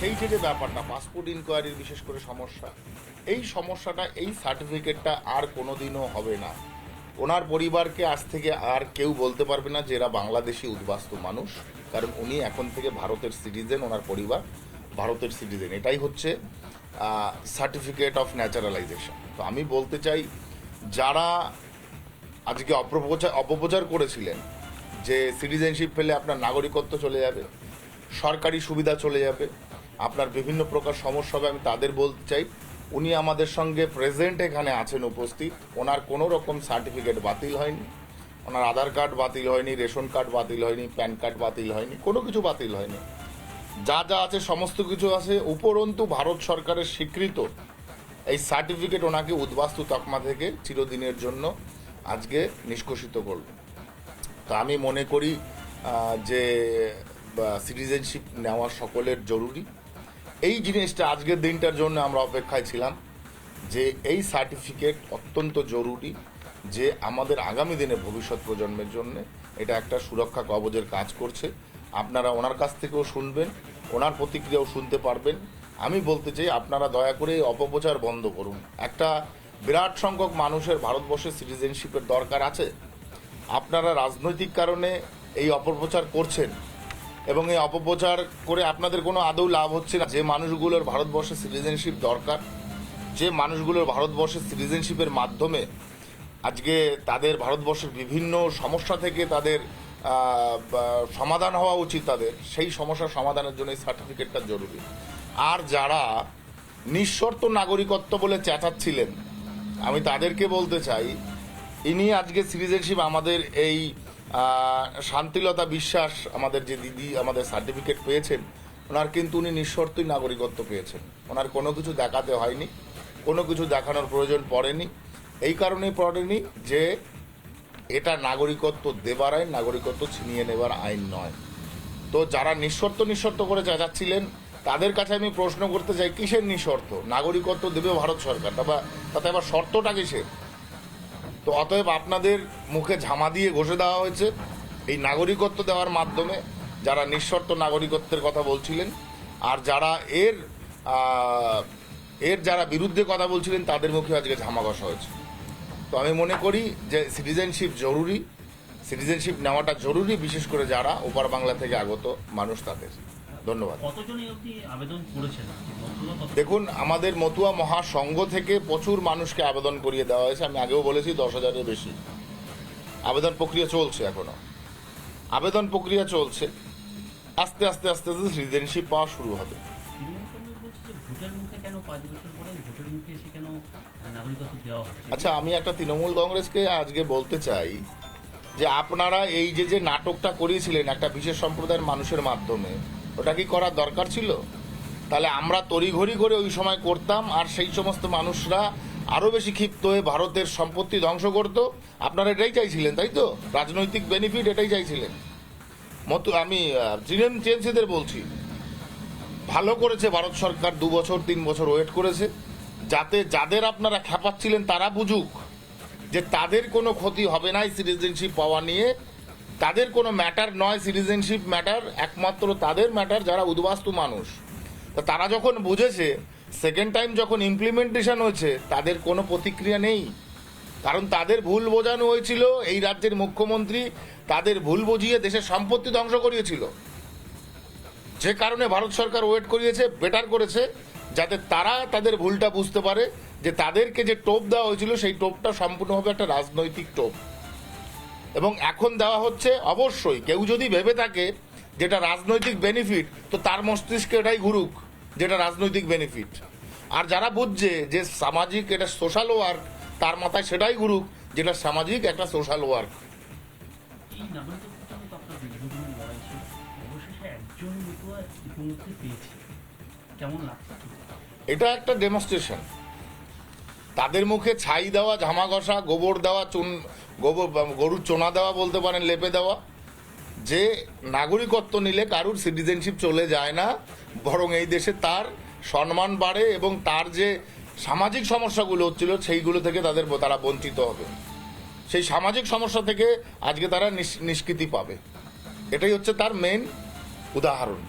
সেই যে ব্যাপারটা পাসপোর্ট ইনকোয়ারির বিশেষ করে সমস্যা, এই সমস্যাটা, এই সার্টিফিকেটটা আর কোনোদিনও হবে না। ওনার পরিবারকে আজ থেকে আর কেউ বলতে পারবে না যে এরা বাংলাদেশি উদ্বাস্তু মানুষ, কারণ উনি এখন থেকে ভারতের সিটিজেন ওনার পরিবার ভারতের সিটিজেন এটাই হচ্ছে সার্টিফিকেট অফ ন্যাচারালাইজেশন তো আমি বলতে চাই, যারা আজকে অপপ্রচার অপপ্রচার করেছিলেন যে সিটিজেনশিপ পেলে আপনার নাগরিকত্ব চলে যাবে, সরকারি সুবিধা চলে যাবে আপনার বিভিন্ন প্রকার সমস্যা হবে, আমি তাদের বলতে চাই। উনি আমাদের সঙ্গে প্রেজেন্ট এখানে আছেন, উপস্থিত। ওনার কোনো রকম সার্টিফিকেট বাতিল হয়নি। ওনার আধার কার্ড বাতিল হয়নি, রেশন কার্ড বাতিল হয়নি, প্যান কার্ড বাতিল হয়নি, কোনো কিছু বাতিল হয়নি। যা যা আছে, সমস্ত কিছু আছে। উপরন্তু ভারত সরকারের স্বীকৃত এই সার্টিফিকেট ওনাকে উদ্বাস্তু তকমা থেকে চিরদিনের জন্য আজকে নিষ্কষিত করবে তো আমি মনে করি যে সিটিজেনশিপ নেওয়া সকলের জরুরি। এই জিনিসটা আজকের দিনটার জন্য আমরা অপেক্ষায় ছিলাম যে এই সার্টিফিকেট অত্যন্ত জরুরি যে আমাদের আগামী দিনে ভবিষ্যৎ প্রজন্মের জন্য এটা একটা সুরক্ষা কবজের কাজ করছে। আপনারা ওনার কাছ থেকেও শুনবেন, ওনার প্রতিক্রিয়াও শুনতে পারবেন। আমি বলতে চাই, আপনারা দয়া করে এই অপপ্রচার বন্ধ করুন। একটা বিরাট সংখ্যক মানুষের ভারতবর্ষে সিটিজেনশিপের দরকার আছে। আপনারা রাজনৈতিক কারণে এই অপপ্রচার করছেন। এবং এই অপপ্রচার করে আপনাদের কোনো আদৌ লাভ হচ্ছে না। যে মানুষগুলোর ভারতবর্ষে সিটিজেনশিপ দরকার, যে মানুষগুলোর ভারতবর্ষের সিটিজেনশিপের মাধ্যমে আজকে তাদের ভারতবর্ষের বিভিন্ন সমস্যা থেকে তাদের সমাধান হওয়া উচিত তাদের, সেই সমস্যার সমাধানের জন্য এই সার্টিফিকেটটা জরুরি। আর যারা নিঃশর্ত নাগরিকত্ব বলে চেঁচাচ্ছিলেন, আমি তাদেরকে বলতে চাই, ইনি আজকে সিটিজেনশিপ আমাদের এই শান্তিলতা বিশ্বাস আমাদের যে দিদি, আমাদের সার্টিফিকেট পেয়েছেন, ওনার কিন্তু উনি নিঃশর্তই নাগরিকত্ব পেয়েছেন। ওনার কোনো কিছু দেখাতে হয়নি, কোনো কিছু দেখানোর প্রয়োজন পড়েনি। এই কারণেই পড়েনি যে এটা নাগরিকত্ব দেবার আইন, নাগরিকত্ব ছিনিয়ে নেবার আইন নয়। তো যারা নিঃশর্ত নিঃশর্ত করে চেঁচাচ্ছিলেন তাদের কাছে আমি প্রশ্ন করতে চাই, কিসের নিঃশর্ত? নাগরিকত্ব দেবে ভারত সরকার, বা- তাতে আবার শর্তটা কিসের? তো অতএব আপনাদের মুখে ঝামা দিয়ে ঘষে দেওয়া হয়েছে। এই নাগরিকত্ব দেওয়ার মাধ্যমে যারা নিঃশর্ত নাগরিকত্বের কথা বলছিলেন, আর যারা এর এর যারা বিরুদ্ধে কথা বলছিলেন, তাদের মুখে আজকে ঝামা ঘষা হয়েছে। তো আমি মনে করি যে সিটিজেনশিপ জরুরি, সিটিজেনশিপ নেওয়াটা জরুরি, বিশেষ করে যারা ওপার বাংলা থেকে আগত মানুষ তাদের। ধন্যবাদ। দেখুন আমাদের মতুয়া মহাসংঘ থেকে প্রচুর মানুষকে আবেদন করিয়ে দেওয়া হয়েছে। আমি আগেও বলেছি দশ হাজারের বেশি। আবেদন প্রক্রিয়া চলছে এখনও। আবেদন প্রক্রিয়া চলছে। আস্তে আস্তে আস্তে আস্তে সিটিজেনশিপ পাওয়া শুরু হবে। আচ্ছা আমি একটা তৃণমূল কংগ্রেসকে আজকে বলতে চাই যে আপনারা এই যে যে নাটকটা করিয়েছিলেন একটা বিশেষ সম্প্রদায়ের মানুষের মাধ্যমে ওটা কি করার দরকার ছিল? তাহলে আমরা তড়িঘড়ি করে ওই সময় করতাম, আর সেই সমস্ত মানুষরা আরও বেশি ক্ষিপ্ত হয়ে ভারতের সম্পত্তি ধ্বংস করত। আপনারা এটাই চাইছিলেন, তাই তো? রাজনৈতিক বেনিফিট এটাই চাইছিলেন। মতো, আমি তৃণমূল টিএমসিদের বলছি, ভালো করেছে ভারত সরকার, দু বছর, তিন বছর ওয়েট করেছে। যাতে যাদের আপনারা খেপাচ্ছিলেন তারা বুঝুক যে তাদের কোনো ক্ষতি হবে না সিটিজেনশিপ পাওয়া নিয়ে। তাদের কোনো ম্যাটার নয় সিটিজেনশিপ ম্যাটার একমাত্র তাদের ম্যাটার যারা উদ্বাস্তু মানুষ। তা তারা যখন বুঝেছে সেকেন্ড টাইম যখন ইমপ্লিমেন্টেশন হয়েছে, তাদের কোনো প্রতিক্রিয়া নেই। কারণ তাদের ভুল বোঝানো হয়েছিল, এই রাজ্যের মুখ্যমন্ত্রী তাদের ভুল বুঝিয়ে দেশের সম্পত্তি ধ্বংস করিয়েছিল। যে কারণে ভারত সরকার ওয়েট করিয়েছে বেটার করেছে, যাতে তারা তাদের ভুলটা বুঝতে পারে, যে তাদেরকে যে টোপ দেওয়া হয়েছিল, সেই টোপটা সম্পূর্ণভাবে একটা রাজনৈতিক টোপ। এবং এখন দেওয়া হচ্ছে অবশ্যই কেউ যদি ভেবে থাকে যেটা রাজনৈতিক বেনিফিট তো তার মস্তিষ্কে এটাই ঘুরুক যেটা রাজনৈতিক বেনিফিট আর যারা বুঝছে যে সামাজিক এটা সোশ্যাল ওয়ার্ক তার মাথায় সেটাই ঘুরুক যেটা সামাজিক একটা সোশ্যাল ওয়ার্ক এটা একটা ডেমনস্ট্রেশন তাদের মুখে ছাই দেওয়া ঝামা ঘষা গোবর দেওয়া চুন গোবর গরুর চোনা দেওয়া বলতে পারেন লেপে দেওয়া যে নাগরিকত্ব নিলে কারুর সিটিজেনশিপ চলে যায় না বরং এই দেশে তার সম্মান বাড়ে এবং তার যে সামাজিক সমস্যাগুলো হচ্ছিল সেইগুলো থেকে তাদের তারা বঞ্চিত হবে। সেই সামাজিক সমস্যা থেকে আজকে তারা নিষ্কৃতি পাবে। এটাই হচ্ছে তার মেন উদাহরণ।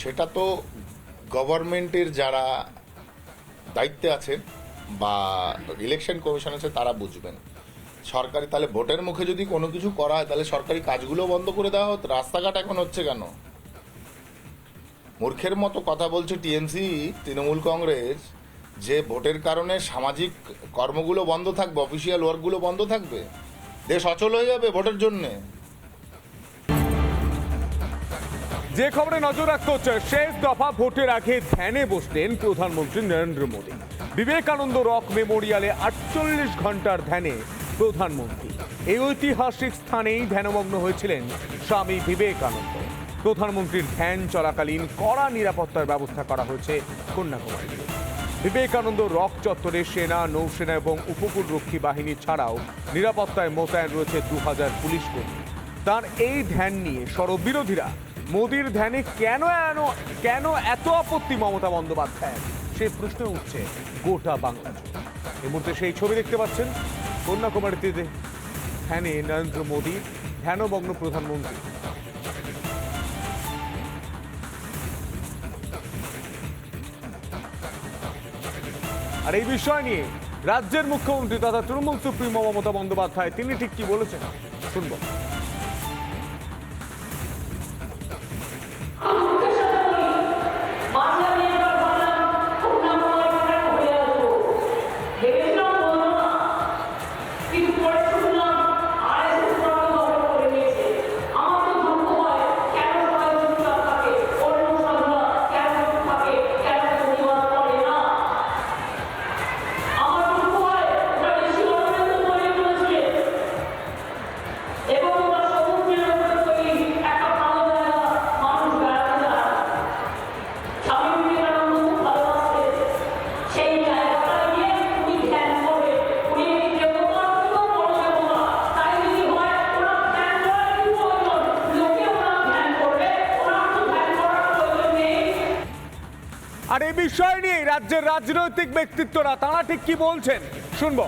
সেটা তো গভর্নমেন্টের যারা দায়িত্বে আছেন বা ইলেকশন কমিশন আছে, তারা বুঝবেন। সরকারি, তাহলে ভোটের মুখে যদি কোনো কিছু করা হয়, তাহলে সরকারি কাজগুলো বন্ধ করে দেওয়া হতো। রাস্তাঘাট এখন হচ্ছে কেন? মূর্খের মতো কথা বলছে টিএমসি, তৃণমূল কংগ্রেস, যে ভোটের কারণে সামাজিক কর্মগুলো বন্ধ থাকবে অফিসিয়াল ওয়ার্কগুলো বন্ধ থাকবে। দেশ অচল হয়ে যাবে ভোটের জন্যে। যে খবরে নজর রাখতে হচ্ছে, শেষ দফা ভোটের আগে ধ্যানে বসলেন প্রধানমন্ত্রী নরেন্দ্র মোদী। বিবেকানন্দ রক মেমোরিয়ালে আটচল্লিশ ঘণ্টার ধ্যানে প্রধানমন্ত্রী। এই ঐতিহাসিক স্থানেই ধ্যানমগ্ন হয়েছিলেন স্বামী বিবেকানন্দ। প্রধানমন্ত্রীর ধ্যান চলাকালীন কড়া নিরাপত্তার ব্যবস্থা করা হয়েছে কন্যাকুমারী। বিবেকানন্দ রক চত্বরে সেনা, নৌসেনা এবং উপকূলরক্ষী বাহিনী ছাড়াও নিরাপত্তায় মোতায়েন রয়েছে দু হাজার পুলিশ কর্মী। তার এই ধ্যান নিয়ে সরবিরোধীরা মোদির ধ্যানে কেন কেন এত আপত্তি মমতা বন্দ্যোপাধ্যায় সেই প্রশ্ন উঠছে গোটা বাংলা এই মুহূর্তে সেই ছবি দেখতে পাচ্ছেন কন্যাকুমারীতে ধ্যানে নরেন্দ্র মোদী, ধ্যানমগ্ন প্রধানমন্ত্রী। আর এই বিষয় নিয়ে রাজ্যের মুখ্যমন্ত্রী তথা তৃণমূল সুপ্রিমো মমতা বন্দ্যোপাধ্যায়, তিনি ঠিক কি বলেছেন? শুনব। আর এই বিষয় নিয়ে রাজ্যের রাজনৈতিক ব্যক্তিত্বরা তারা ঠিক কি বলছেন? শুনব।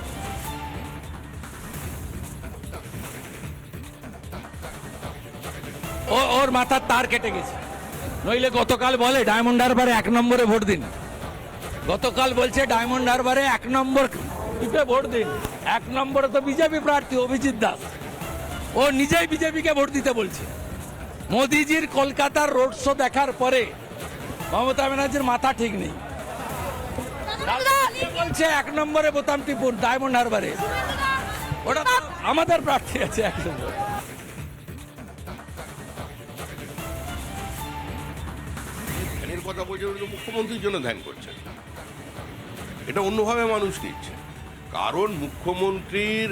ও, ওর মাথার তার কেটে গেছে। নইলে গতকাল বলে ডায়মন্ড হারবারে এক নম্বরে ভোট দিন। গতকাল বলছে ডায়মন্ড হারবারে এক নম্বর ভোট দিন। এক নম্বরে তো বিজেপি প্রার্থী অভিজিৎ দাস। ও নিজেই বিজেপিকে ভোট দিতে বলছে। মোদিজির কলকাতার রোড শো দেখার পরে মমতা ব্যানার্জির মাথা ঠিক নেই। বলছে এক নম্বরে বোতাম টিপুন, ডায়মন্ড হারবারে। ওটা আমাদের প্রার্থী আছে, এক নম্বর। ধ্যানের কথা বলছেন উনি মুখ্যমন্ত্রীর জন্য ধ্যান করছেন এটা অন্যভাবে মানুষ নিচ্ছে কারণ মুখ্যমন্ত্রীর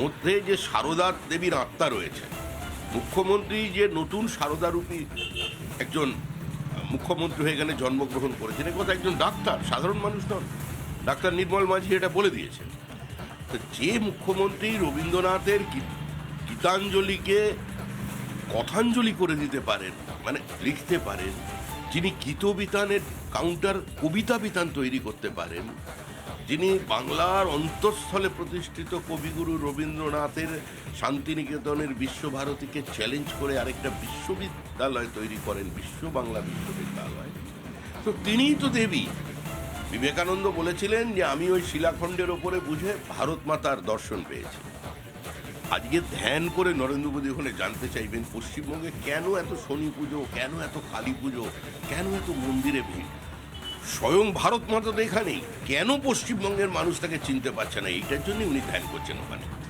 মধ্যে যে সারদা দেবীর আত্মা রয়েছে, মুখ্যমন্ত্রী যে নতুন সারদারূপী একজন মুখ্যমন্ত্রী হয়ে এখানে জন্মগ্রহণ করেছেন। এ কথা একজন ডাক্তার, সাধারণ মানুষ নন। ডাক্তার নির্মল মাঝি এটা বলে দিয়েছেন। তো যে মুখ্যমন্ত্রী রবীন্দ্রনাথের গীতাঞ্জলিকে কথাঞ্জলি করে দিতে পারেন মানে লিখতে পারেন, যিনি গীতবিতানের কাউন্টার কবিতা বিতান তৈরি করতে পারেন যিনি বাংলার অন্তঃস্থলে প্রতিষ্ঠিত কবিগুরু রবীন্দ্রনাথের শান্তিনিকেতনের বিশ্বভারতীকে চ্যালেঞ্জ করে আরেকটা বিশ্ববিদ্যালয় তৈরি করেন বিশ্ব বাংলা বিশ্ববিদ্যালয়। তো তিনিই তো দেবী। বিবেকানন্দ বলেছিলেন যে, আমি ওই শিলাখণ্ডের ওপরে বুঝে ভারত মাতার দর্শন পেয়েছি। আজকে ধ্যান করে নরেন্দ্র মোদী ওখানে জানতে চাইবেন, পশ্চিমবঙ্গে কেন এত শনি পুজো, কেন এত কালী পুজো, কেন এত মন্দিরে ভিড়? স্বয়ং ভারত মাতা তো এখানেই। কেন পশ্চিমবঙ্গের মানুষ তাকে চিনতে পারছে না? এইটার জন্যই উনি ধ্যান করছেন ওখানে।